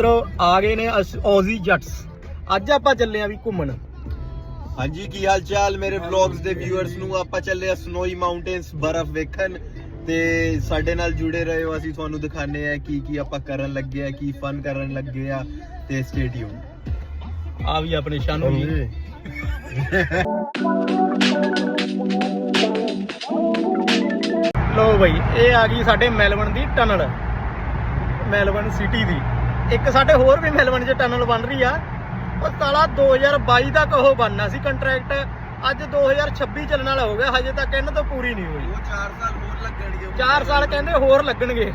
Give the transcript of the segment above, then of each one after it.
ਮਿੱਤਰੋ ਆ ਗਏ ਨੇ ਔਜ਼ੀ ਜੱਟਸ ਅੱਜ ਆਪਾਂ ਚੱਲੇ ਆ ਵੀ ਘੁੰਮਣ। ਹਾਂਜੀ ਕੀ ਹਾਲ ਚਾਲ ਮੇਰੇ ਵਲੌਗਸ ਦੇ ਵਿਊਅਰਸ ਨੂੰ? ਆਪਾਂ ਚੱਲੇ ਆ ਸਨੋਈ ਮਾਊਂਟੇਨਸ ਬਰਫ਼ ਵੇਖਣ ਤੇ ਸਾਡੇ ਨਾਲ ਜੁੜੇ ਰਹੋ ਅਸੀਂ ਤੁਹਾਨੂੰ ਦਿਖਾਣੇ ਆ ਕੀ ਕੀ ਆਪਾਂ ਕਰਨ ਲੱਗੇ ਆ ਕੀ ਫਨ ਕਰਨ ਲੱਗੇ ਆ ਤੇ ਸਟੇ ਟਿਊਨ ਆ ਵੀ ਆਪਣੇ ਸ਼ਾਨੂ ਜੀ। ਲੋ ਬਈ ਇਹ ਆ ਗਈ ਸਾਡੇ ਮੈਲਬਨ ਦੀ ਟਨਲ। ਮੈਲਬਨ ਸਿਟੀ ਦੀ। ਇੱਕ ਸਾਡੇ ਹੋਰ ਵੀ ਮੈਲਬਨ 'ਚ ਟਨਲ ਬਣ ਰਹੀ ਆ। ਉਹ ਸਾਲਾ 2022 ਤੱਕ ਉਹ ਬਣਨਾ ਸੀ ਕੰਟਰੈਕਟ ਅੱਜ 2026 ਚੱਲਣ ਵਾਲਾ ਹੋ ਗਿਆ ਹਜੇ ਤੱਕ ਇਹਨਾਂ ਤੋਂ ਪੂਰੀ ਨਹੀਂ ਹੋਈ। ਉਹ 4 ਸਾਲ ਹੋਰ ਲੱਗਣਗੇ 4 ਸਾਲ ਕਹਿੰਦੇ ਹੋਰ ਲੱਗਣਗੇ।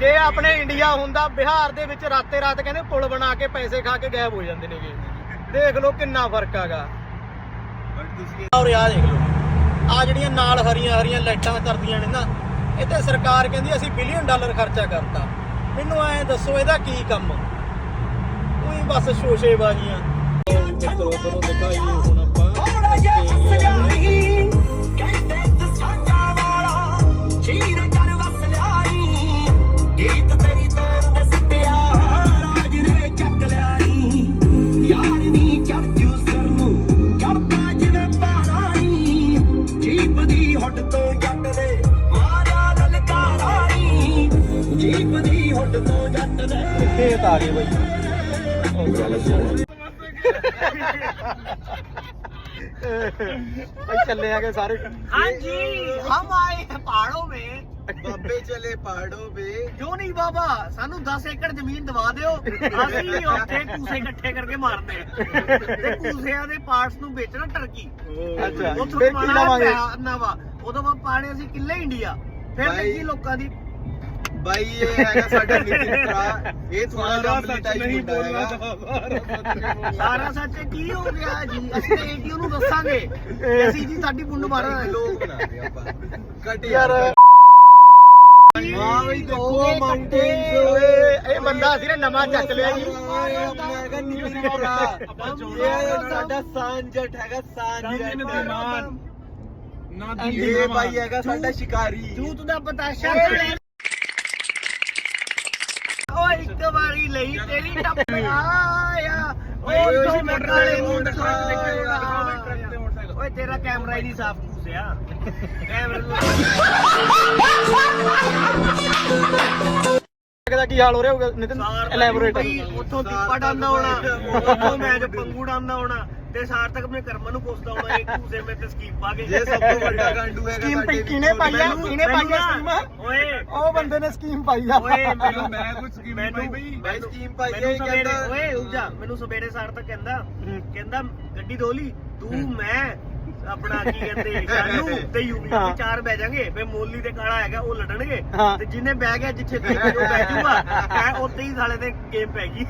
ਜੇ ਆਪਣੇ ਇੰਡੀਆ ਹੁੰਦਾ ਬਿਹਾਰ ਦੇ ਵਿੱਚ ਰਾਤੇ ਰਾਤ ਕਹਿੰਦੇ ਪੁਲ ਬਣਾ ਕੇ ਪੈਸੇ ਖਾ ਕੇ ਗਾਇਬ ਹੋ ਜਾਂਦੇ ਨੇਗੇ। ਦੇਖ ਲਓ ਕਿੰਨਾ ਫ਼ਰਕ ਆਗਾ। ਔਰ ਆ ਦੇਖ ਲਓ। ਆ ਜਿਹੜੀਆਂ ਨਾਲ ਹਰੀਆਂ ਹਰੀਆਂ ਲਾਈਟਾਂ ਕਰਦੀਆਂ ਨੇ ਨਾ ਇਹ ਤੇ ਸਰਕਾਰ ਕਹਿੰਦੀ ਅਸੀਂ ਬਿਲੀਅਨ ਡਾਲਰ ਖਰਚਾ ਕਰਤਾ। ਮੈਨੂੰ ਐ ਦੱਸੋ ਇਹਦਾ ਕੀ ਕੰਮ? ਉਹੀ ਬਸ ਸ਼ੋਸ਼ੇਬਾਜ਼ੀਆਂ। ਮਿੱਤਰੋ ਤੁਹਾਨੂੰ ਦਿਖਾਈਏ ਹੁਣ ਆਪਾਂ ਖੇਤ ਆ ਗਏ ਬਈ ਬਈ ਚੱਲੇ ਆਗੇ ਸਾਰੇ हाँ जी हम आए हैं पहाड़ों में ਬਾਬੇ ਚਲੇ ਪਹਾੜੋਂ ਵੇ क्यों नहीं बाबा ਸਾਨੂੰ 10 ਏਕੜ ਜ਼ਮੀਨ ਦਵਾ ਦਿਓ ਅਸੀਂ ਉੱਥੇ ਕੂਸੇ ਇਕੱਠੇ ਕਰਕੇ ਮਾਰਦੇ ਆ ਤੇ ਕੂਸਿਆਂ ਦੇ ਪਾਰਟਸ ਨੂੰ ਵੇਚਣਾ ਟਰਕੀ ਅੱਛਾ ਉੱਥੋਂ ਫਿਰ ਕੀ ਕਮਾਉਣਾ ਲਵਾਂਗੇ ਪੈਸਾ ਵਾ ਉਦੋਂ ਬਾਅਦ ਪਾਣੇ ਅਸੀਂ ਕਿੱਲੇ ਇੰਡੀਆ ਫਿਰ ਬਾਈ। ਦੇਖੀ ਲੋਕਾਂ ਦੀ ਬਾਈ ਇਹ ਹੈਗਾ ਸਾਡਾ ਨਿਤਿਨ ਭਰਾ। ਇਹ ਥੋੜਾ ਜਿਹਾ ਹੈਗਾ। ਸਾਰਾ ਸੱਚ ਕੀ ਹੋ ਗਿਆ ਜੀ? ਅਸੀਂ ਤਾਂ ਏਟੀਓ ਨੂੰ ਦੱਸਾਂਗੇ ਕਿ ਅਸੀਂ ਜੀ ਸਾਡੀ ਬੁੰਡ ਮਾਰਾ ਲੋਕ ਬਣਾਦੇ ਆਪਾਂ। ਕੱਟ ਯਾਰ ਹਾਂ ਬਈ ਦੇਖੋ ਓਏ ਮਾਊਂਟੇਨਸ ਓਏ ਇਹ ਬੰਦਾ ਅਸੀਂ ਨੇ ਨਵਾਂ ਚੱਕ ਲਿਆ ਜੀ। ਆਪਣਾ ਨਿਤਿਨ ਭਰਾ ਇਹ ਸਾਡਾ ਸਾਨ ਜੱਟ ਹੈਗਾ ਇਹ ਭਾਈ ਹੈਗਾ ਸਾਡਾ ਸ਼ਿਕਾਰੀ। ਝੂਠ ਦਾ ਪਤਾਸ਼ਾ ਇੱਕ ਵਾਰੀ ਲਈ ਤੇਰੀ ਟੱਪ ਆਇਆ। ਓਏ ਓਏ ਕੈਮਰਾ ਹੀ ਨਹੀਂ ਸਾਫ਼ ਘੁਸਿਆ। ਕੈਮਰੇ ਨੂੰ ਦਾ ਕੀ ਹਾਲ ਹੋ ਰਿਹਾ ਹੋਊਗਾ ਨਿਤਿਨ? ਐਲੈਬੋਰੇਟ ਉੱਥੋਂ ਦੀਪਾ ਡਾਂਦਾ ਹੋਣਾ ਉੱਥੋਂ ਮੈਂ ਜੋ ਪੰਗੂ ਡਾਂਦਾ ਹੋਣਾ। ਤੇ ਸਾਰਥਕ ਆਪਣੇ ਕਰਮਾਂ ਨੂੰ ਪੁੱਛਦਾ ਹੋਣਾ ਇਹ ਘੂਸੇ ਮੇ ਤੇ ਸਕੀਮ ਪਾ ਕੇ। ਇਹ ਸਭ ਤੋਂ ਵੱਡਾ ਗਾਂਡੂ ਹੈਗਾ ਸਕੀਮ ਸਾਡੇ ਕਿਨੇ ਪਾਈ ਆ ਮੈਨੂੰ- ਕਿਨੇ ਪਾਈ ਆ ਸਕੀਮ ਓਏ। ਉਹ ਬੰਦੇ ਨੇ ਸਕੀਮ ਪਾਈ ਆ। ਓਏ ਮੈਨੂੰ ਮੈਂ ਕੁਝ ਸਕੀਮ ਮੈਨੂੰ ਬਾਈ। ਸਕੀਮ ਪਾਈ ਮੈਨੂੰ ਇਹ ਸਵੇਰੇ ਕਹਿੰਦਾ ਓਏ ਉਜਾ ਮੈਨੂੰ ਸਵੇਰੇ ਸਾਰਥਕ ਕਹਿੰਦਾ ਕਹਿੰਦਾ ਗੱਡੀ ਦੋਲੀ ਤੂੰ ਮੈਂ ਆਪਣਾ ਕੀ ਕਹਿੰਦੇ ਸ਼ਾਨੂ ਤੇ ਯੂਵੀ ਹਾਂ। ਚਾਰ ਬਹਿ ਜਾਾਂਗੇ ਫੇ ਮੋਲੀ ਤੇ ਕਾਲਾ ਹੈਗਾ ਉਹ ਲੜਨਗੇ ਹਾਂ। ਤੇ ਜਿੰਨੇ ਬਹਿ ਗਿਆ ਜਿੱਥੇ ਤੇ ਉਹ ਬਹਿ ਜੂਗਾ ਐ ਉੱਤੇ ਹੀ ਸਾਲੇ ਤੇ ਗੇਮ ਪੈ ਗਈ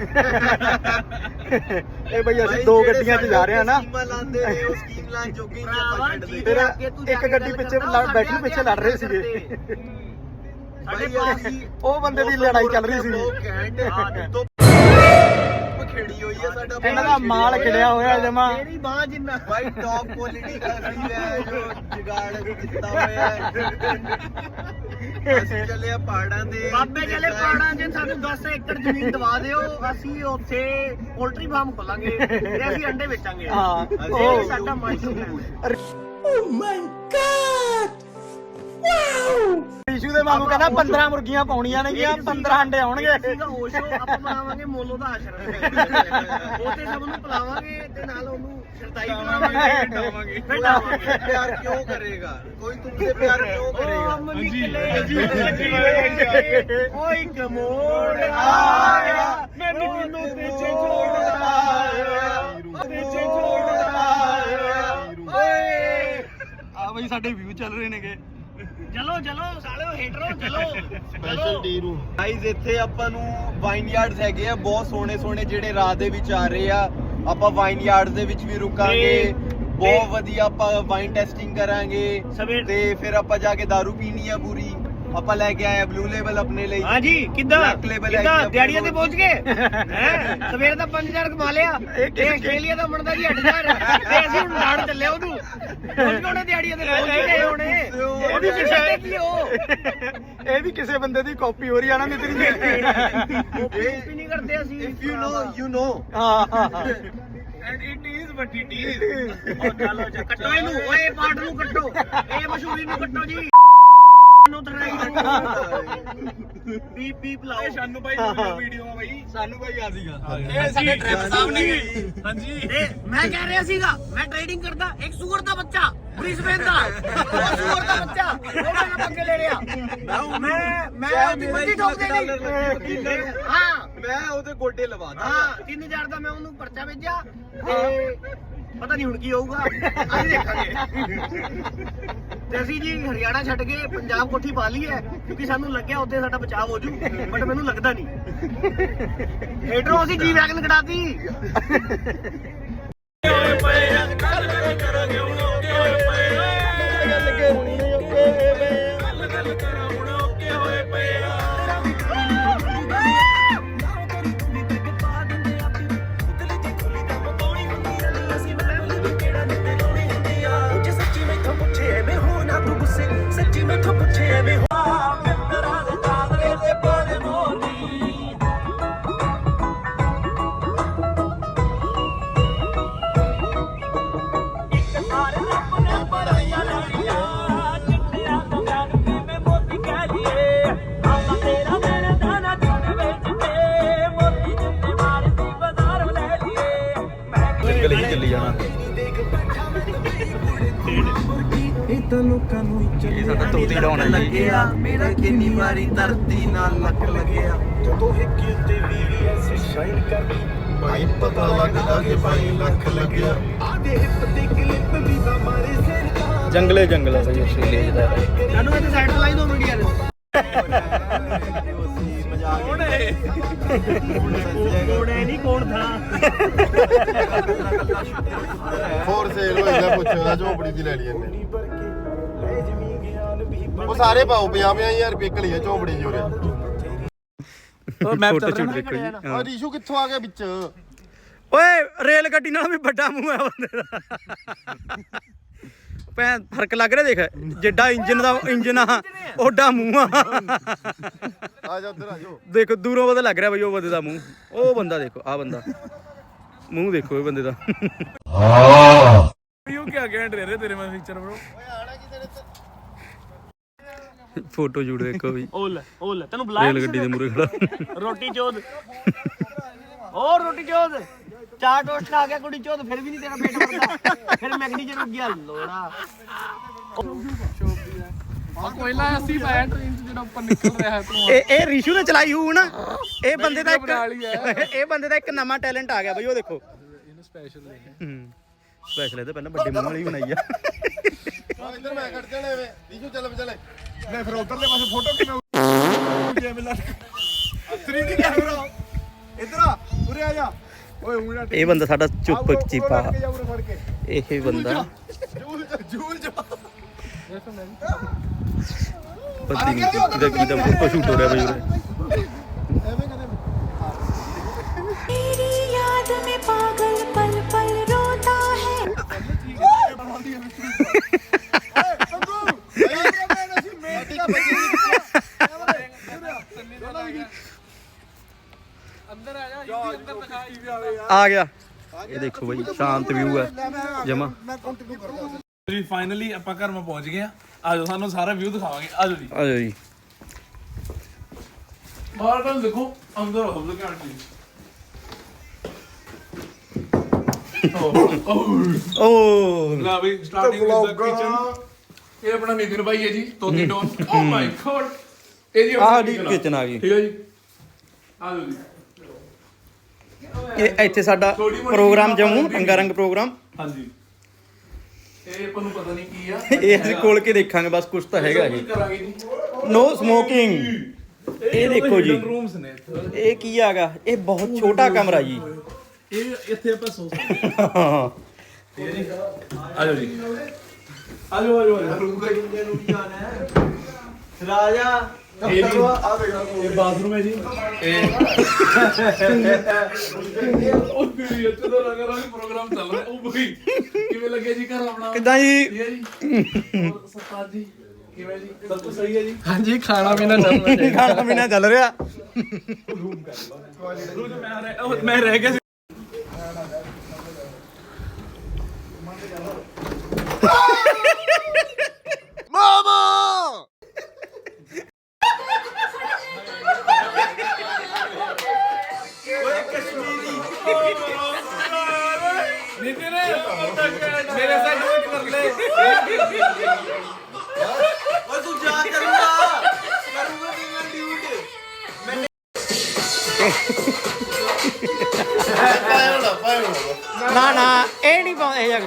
ਇਹ ਬਈ ਅਸੀਂ ਦੋ ਗੱਡੀਆਂ 'ਚ ਸਾਡੇ ਜਾ ਰਹੇ ਆ ਨਾ ਸਕੀਮਾਂ ਲਾਉਂਦੇ ਨੇ ਉਹ ਸਕੀਮ ਲਾਉਣ ਜੋਗੇ ਨਹੀਂ ਆਪਾਂ ਭਰਾਵਾ ਛੱਡਦੇ। ਫਿਰ ਅੱਗੇ ਤੂੰ ਜਾ ਇੱਕ ਕੇ ਗੱਡੀ ਗੱਲ ਪਿੱਛੇ ਕਰਦਾ, ਲੜ- ਬੈਠੀ ਸਾਡੇ ਪਿੱਛੇ ਅੱਗੇ ਲੜ ਰਹੇ ਕਰਦੇ। ਸੀਗੇ ਸਾਡੇ ਬਾਈ ਪਾਸ ਅਸੀਂ ਉਹ ਬੰਦੇ ਦੀ ਲੜਾਈ ਚੱਲ ਰਹੀ ਸੀ ਬਹੁਤ ਘੈਂਟ ਹਾਂ, ਤੋਂ ਖੇੜੀ ਹੋਈ ਹੈ ਸਾਡਾ ਇਹਨਾਂ ਦਾ ਮਾਲ ਖਿੜਿਆ ਹੋਇਆ ਜਮਾ। ਤੇਰੀ ਬਾਹ ਜਿੰਨਾ ਬਾਈ ਟੌਪ ਕੁਆਲਿਟੀ ਦਾ ਸੀ ਹੈ ਜੋ ਜੁਗਾੜ ਕੀਤਾ ਹੋਇਆ ਹੈ। ਅਸੀਂ ਚੱਲੇ ਆ ਪਹਾੜਾਂ ਦੇ ਬਾਬੇ ਚਲੇ ਪਾੜਾਂ 'ਚ ਸਾਨੂੰ 10 ਏਕੜ ਜ਼ਮੀਨ ਦਵਾ ਦਿਓ। ਅਸੀਂ ਉੱਥੇ ਪੋਲਟਰੀ ਫਾਰਮ ਖੋਲਾਂਗੇ ਤੇ ਅਸੀਂ ਅੰਡੇ ਵੇਚਾਂਗੇ। ਹਾਂ ਅਸੀਂ ਉਹ। ਇਹ ਸਾਡਾ ਮਾਈਂਡ ਇਸ਼ੂ ਦੇ ਮਾਮੂ ਕਹਿੰਦਾ 15 ਮੁਰਗੀਆਂ ਪਾਉਣੀਆਂ ਨੇਗੀਆਂ 15 ਅੰਡੇ ਆਉਣਗੇ। ਸੀਗਾ ਓਸ਼ੋ ਆਪਾਂ ਬਣਾਵਾਂਗੇ ਮੋਲੋ ਦਾ ਆਸ਼ਰਮ। ਉੱਥੇ ਸਭ ਨੂੰ ਪਿਲਾਵਾਂਗੇ ਤੇ ਨਾਲ ਉਹਨੂੰ ਸ਼ਰਦਾਈ ਪਿਲਾਵਾਂਗੇ। ਫਿਰ ਡਾਵਾਂਗੇ ਪਿਆਰ ਕਿਉਂ ਕਰੇਗਾ? ਕੋਈ ਤੁਮਸੇ ਪਿਆਰ ਕਿਉਂ ਓ ਕਰੇਗਾ? ਮੰਮੀ ਕਿਲੇ ਜੀ ਓਏ ਕਮੋੜ ਆਇਆ ਮੈਨੂੰ ਪਿੱਛੇ ਛੋੜ ਆਇਆ ਪਿੱਛੇ ਛੋੜ ਆਇਆ ਓਏ। ਆ ਬਈ ਸਾਡੇ ਵਿਊ ਚੱਲ ਰਹੇ ਨੇਗੇ। ਚਲੋ ਚਲੋ ਸਾਲਿਓ ਹੇਟਰੋ ਚਲੋ। ਸਪੈਸ਼ਲ ਡੀ ਰੂ ਗਾਈਜ਼ ਇੱਥੇ ਆਪਾਂ ਨੂੰ ਵਾਈਨ ਯਾਰਡਸ ਹੈਗੇ ਆ ਬਹੁਤ ਸੋਹਣੇ ਸੋਹਣੇ ਜਿਹੜੇ ਰਾਹ ਦੇ ਵਿੱਚ ਆ ਰਹੇ ਆ। ਆਪਾਂ ਵਾਈਨ ਯਾਰਡਸ ਦੇ ਵਿੱਚ ਵੀ ਰੁਕਾਂਗੇ। ਬਹੁਤ ਵਧੀਆ ਆਪਾਂ ਵਾਈਨ ਟੈਸਟਿੰਗ ਕਰਾਂਗੇ। ਸਵੇਰ ਤੇ ਫਿਰ ਆਪਾਂ ਜਾ ਕੇ दारू ਪੀਣੀ ਆ ਪੂਰੀ। ਆਪਾਂ ਲੈ ਕੇ ਆਏ ਬਲੂ ਲੇਬਲ ਆਪਣੇ ਲਈ। ਹਾਂ ਜੀ ਕਿੱਦਾਂ? Black label ਕਿੱਦਾਂ? ਹੈਗੀ ਆ ਦਿਹਾੜੀਆਂ ਤੇ ਪਹੁੰਚ ਗਏ? ਹੈ? ਸਵੇਰ ਦਾ 5000 ਕਮਾ ਲਿਆ। ਇਹ ਆਸਟ੍ਰੇਲੀਆ ਦਾ ਬਣਦਾ ਜੀ 8000 ਤੇ ਅਸੀਂ ਹੁਣ ਲਾੜ ਚੱਲਿਆ ਉਹਨੂੰ। ਗਏ ਉਹਨੇ ਦਿਹਾੜੀਆਂ ਤੇ ਪਹੁੰਚ ਹੀ ਗਏ ਹੋਣੇ ਉਹਦੀ ਪਿੱਛੇ ਕੀ ਉਹ? ਇਹ ਵੀ ਕਿਸੇ ਬੰਦੇ ਦੀ ਕਾਪੀ ਹੋ ਰਹੀ ਆ ਨਾ ਮਿੱਤਰੀ ਜੀ। ਉਹ ਵੀ ਨਹੀਂ ਕਰਦੇ ਅਸੀਂ। If you know you know ਹਾਂ and it is but it is ਉਹ ਚਲੋ ਜੀ ਕੱਟੋ ਇਹਨੂੰ। ਓਏ ਪਾਰਟ ਨੂੰ ਕੱਟੋ। ਇਹ ਮਸ਼ਹੂਰੀ ਨੂੰ ਕੱਟੋ ਜੀ। ਨੂੰ ਤਰਾਈ ਬੀਪ ਬੀਪ ਲਾਓ। ਸ਼ਾਨੂ ਭਾਈ ਵੀਡੀਓ ਆ ਬਾਈ। ਸਾਨੂੰ ਭਾਈ ਆ ਸੀਗਾ। ਇਹ ਸਾਡੇ ਟ੍ਰਿਪ ਸਾਹਿਬ ਨੇ ਹਾਂਜੀ। ਇਹ ਮੈਂ ਕਹਿ ਰਿਹਾ ਸੀਗਾ ਮੈਂ ਟ੍ਰੇਡਿੰਗ ਕਰਦਾ ਇੱਕ ਸੂਰ ਦਾ ਬੱਚਾ ਬ੍ਰਿਸਬੇਨ ਦਾ। ਸੂਰ ਦਾ ਬੱਚਾ ਉਹ ਮੈਂ ਪੱਕੇ ਲੈ ਰਿਹਾ। ਮੈਂ ਮੈਂ ਉਹਦੀ ਬੰਦੀ ਠੋਕ ਦੇਣੀ। ਹਾਂ। ਮੈਂ ਉਹਦੇ ਗੋਡੇ ਲਵਾ ਦਾਂ ਹਾਂ 3000 ਦਾ ਮੈਂ ਉਹਨੂੰ ਪਰਚਾ ਭੇਜਿਆ। ਤੇ ਪਤਾ ਨਹੀਂ ਹੁਣ ਕੀ ਹੋਊਗਾ। ਅਸੀਂ ਦੇਖਾਂਗੇ। ਤੇ ਅਸੀਂ ਜੀ ਹਰਿਆਣਾ ਛੱਡ ਕੇ ਪੰਜਾਬ ਕੋਠੀ ਪਾ ਲਈ ਹੈ ਕਿਉਂਕਿ ਸਾਨੂੰ ਲੱਗਿਆ ਉੱਥੇ ਸਾਡਾ ਬਚਾਅ ਹੋ ਜੂ ਬਟ ਮੈਨੂੰ ਲੱਗਦਾ ਨਹੀਂ। ਹੇਡਰੋਂ ਅਸੀਂ ਜੀ ਵੈਗਨ ਕਢਾਤੀ। ਇਹ ਸਾਡਾ ਤੋਤੀ ਡਾਉਣ ਹੈ ਜੀ ਮੇਰਾ ਕਿੰਨੀ ਵਾਰੀ ਧਰਤੀ ਨਾਲ ਲੱਕ ਲੱਗਿਆ। ਜਦੋਂ ਹਿੱਕ ਉੱਤੇ ਵੀਵੀ ਐਸੀ ਸ਼ਾਈਨ ਕਰਦੀ ਭਾਈ ਪਤਾ ਲੱਗਦਾ ਕਿ ਭਾਈ ਲੱਖ ਲੱਗਿਆ। ਆਦੇ ਹਿੱਪ ਤੇ ਕਲਿੱਪ ਵੀ ਦਾ ਮਾਰੇ ਸਿਰ ਦਾ ਜੰਗਲੇ ਜੰਗਲ ਹੈ ਬਈ ਆਸਟ੍ਰੇਲੀਆ ਦਾ ਸਾਨੂੰ ਇੱਥੇ ਸਾਈਡ ਲਾਈ ਦੋ ਮੀਡੀਆ ਦੇ ਕੋੜੇ ਨਹੀਂ ਕੋਣ ਥਾ। ਫੋਰ ਸੇਲ ਹੋਏਗਾ ਪੁੱਛੋ ਝੋਪੜੀ ਦੀ ਲੈ ਲਈ ਇਹਨੇ। ਸਾਰੇ ਪਾਓ 50 ਹਜ਼ਾਰ ਰੁਪਏ ਕਲੀਆ ਝੋਪੜੀ ਜੀ ਉਰੇ। ਫੋਟੋ ਸ਼ੂਟ ਦੇਖੋ ਜੀ। ਆ ਹਾਂ। ਰੀਸ਼ੂ ਕਿੱਥੋਂ ਆ ਗਿਆ ਵਿੱਚ? ਓਏ ਰੇਲ ਗੱਡੀ ਨਾਲ ਵੀ ਵੱਡਾ ਮੂੰਹ ਹੈ ਬੰਦੇ ਦਾ। ਭੈਂ ਫ਼ਰਕ ਲੱਗ ਰਿਹਾ ਦੇਖ ਜਿੱਡਾ ਇੰਜਨ ਦਾ ਇੰਜਨ ਆ ਓਡਾ ਮੂੰਹ ਆ। ਆ ਜਾ ਉੱਧਰ ਆ ਜਾਓ। ਦੇਖੋ ਦੂਰੋਂ ਪਤਾ ਲੱਗ ਰਿਹਾ ਬਈ ਉਹ ਬੰਦੇ ਦਾ ਮੂੰਹ। ਉਹ ਬੰਦਾ ਦੇਖੋ ਆ ਬੰਦਾ। ਮੂੰਹ ਦੇਖੋ ਇਹ ਬੰਦੇ ਦਾ। ਯੂ ਕੀ ਘੈਂਟ ਰਹੇ ਤੇਰੇ ਮੈਂ ਪਿਕਚਰ ਬ్రో ਫੋਟੋ ਸ਼ੂਟ ਦੇਖੋ ਵੀ। ਉਹ ਲੈ ਉਹ ਲੈ ਤੈਨੂੰ ਬੁਲਾਇਆ ਰੇਲ ਗੱਡੀ ਦੇ ਮੂਰੇ ਖੜਾ। ਰੋਟੀ ਚੋਦ। ਹੋਰ ਰੋਟੀ ਚੋਦ। ਚਾਰ ਟੋਸਟ ਆ ਗਿਆ ਕੁੜੀ ਚੋਦ ਫਿਰ ਵੀ ਨਹੀਂ ਤੇਰਾ ਪੇਟ ਭਰਦਾ। ਫਿਰ ਮੈਗਨੀ ਚ ਰੁਕ ਗਿਆ ਲੋੜਾ। ਆ ਕੋਇਲਾ ਅਸੀਂ ਪਾਇਆ ਟ੍ਰੇਨ ਚ ਜਿਹੜਾ ਉੱਪਰ ਨਿਕਲ ਰਿਹਾ ਹੈ ਤੂੰ ਇਹ ਇਹ ਰਿਸ਼ੂ ਨੇ ਚਲਾਈ ਹੋਊ ਨਾ। ਇਹ ਬੰਦੇ ਦਾ ਇੱਕ ਹੈ। ਇਹ ਬੰਦੇ ਦਾ ਇੱਕ ਨਵਾਂ ਟੈਲੈਂਟ ਆ ਗਿਆ ਬਈ ਉਹ ਦੇਖੋ। ਇਹਨੂੰ ਸਪੈਸ਼ਲ ਲੈ ਹੂੰ। ਸਪੈਸ਼ਲ ਇਹ ਤਾਂ ਪਹਿਲਾਂ ਵੱਡੇ ਮੂੰਹ ਵਾਲੀ ਬਣਾਈ ਆ। ਇੱਧਰ ਮੈਂ ਕੱਢ ਜਾਣਾ ਐਵੇਂ ਰੀਸ਼ੂ ਚੱਲ ਚੱਲ ਮੈਂ ਫਿਰ ਉਧਰਲੇ ਪਾਸੇ ਫੋਟੋ ਕਿਵੇਂ ਜਿਵੇਂ ਲੱਗ 3D ਕੈਮਰਾ ਇੱਧਰ ਆ ਉਰੇ ਆ ਜਾ ਓਏ ਉਂਗਲਾ ਇਹ ਬੰਦਾ ਸਾਡਾ ਚੁੱਪ ਚੀਪਾ ਜਾ ਉਰੇ ਫੜ ਕੇ ਇਹ ਬੰਦਾ ਜੂਲ ਜਾ ਜੂਲ ਜਾ ਪਤਾ ਨਹੀਂ ਕਿਹਦਾ ਕਿਹਦਾ ਫੋਟੋ ਸ਼ੂਟ ਹੋ ਰਿਹਾ ਬਈ ਉਰੇ ਐਵੇਂ ਕਦੇ तेरी याद में पागल पल पल रोता है ਅੰਦਰ ਆ ਜਾ ਇਹ ਅੰਦਰ ਦਿਖਾਈ ਵੀ ਆਵੇ ਆ ਗਿਆ ਇਹ ਦੇਖੋ ਬਈ ਸ਼ਾਂਤ ਵਿਊ ਹੈ ਜਮਾ ਜੀ ਫਾਈਨਲੀ ਆਪਾਂ ਘਰ ਮੈਂ ਪਹੁੰਚ ਗਏ ਆ ਆਜੋ ਸਾਨੂੰ ਸਾਰਾ ਵਿਊ ਦਿਖਾਵਾਂਗੇ ਆਜੋ ਜੀ ਆ ਜਾਓ ਜੀ ਬਾਹਰ ਤੋਂ ਦੇਖੋ ਅੰਦਰ ਹੋ ਲੋ ਘੰਟ ਜੀ ਓ ਲਾ we starting with the kitchen ਇਹ ਆਪਣਾ ਨਿਤਿਨ ਭਾਈ ਹੈ ਜੀ ਤੋਤੀ ਡੋਨ ਓ ਮਾਈ ਗॉड ਇਹ ਜੀ ਆਹ ਦੀ kitchen ਆ। ਗਈ। ਠੀਕ ਹੈ ਜੀ। ਆਜੋ ਜੀ। ਇਹ ਇੱਥੇ ਸਾਡਾ ਮੋਟੀ ਪ੍ਰੋਗਰਾਮ ਜੰਮੂ ਅੰਗਾਰੰਗ ਪ੍ਰੋਗਰਾਮ। ਹਾਂਜੀ। ਇਹ ਆਪਾਂ ਨੂੰ ਪਤਾ ਨਹੀਂ ਕੀ ਆ। ਇਹ ਅਸੀਂ ਕੋਲ ਕੇ ਦੇਖਾਂਗੇ ਬਸ ਕੁਝ ਤਾਂ ਹੈਗਾ ਇਹ। ਕਰਾਂਗੇ ਜੀ। ਨੋ ਸਮੋਕਿੰਗ ਇਹ ਦੇਖੋ ਜੀ। ਰੂਮਸ ਨੇ ਇੱਥੇ। ਇਹ ਕੀ ਹੈਗਾ? ਇਹ ਬਹੁਤ ਛੋਟਾ ਕਮਰਾ ਜੀ। ਇਹ ਇੱਥੇ ਆਪਾਂ ਸੌ ਸਕਦੇ ਹਾਂ ਠੀਕ ਹੈ ਜੀ। ਆਜੋ ਜੀ ਆਜੋ ਆਜੋ ਆਜੋ ਰਾਜਾ ਇਹ ਜੀ ਆ ਦੇਖ ਇਹ ਬਾਥਰੂਮ ਹੈ ਜੀ ਇਹ ਉਹ ਤੇਰੀ ਇੱਥੇ ਤਾਂ ਰੰਗ ਰੰਗ ਪ੍ਰੋਗਰਾਮ ਚੱਲ ਰਿਹਾ ਉਹ ਬਈ ਕਿਵੇਂ ਲੱਗਿਆ ਜੀ ਘਰ ਆਪਣਾ ਕਿੱਦਾਂ ਜੀ ਠੀਕ ਹੈ ਜੀ ਹੋਰ ਸਰਤਾਜ ਜੀ ਕਿਵੇਂ ਜੀ ਸਭ ਕੁਝ ਸਹੀ ਹੈ ਜੀ ਹਾਂਜੀ ਖਾਣਾ ਪੀਣਾ ਚੱਲ ਰਿਹਾ ਖਾਣਾ ਪੀਣਾ ਚੱਲ ਰਿਹਾ ਮੈਂ ਰਹਿ ਉਹ ਮੈਂ ਰਹਿ ਗਿਆ ਸੀ ਨਿਤਿਨ ਮੇਰੇ ਸਾਈਡ ਨੋਟ ਕਰ ਲੈ ਓਏ ਤੂੰ ਜਾ ਕਰੂਗਾ ਕਰੂਗਾ ਕਿਵੇਂ ਡਿਊਟ ਨਾ ਨਾ, ਇਹ ਨਹੀਂ ਪਾਉਂਦੇ ਇਹ ਜਗ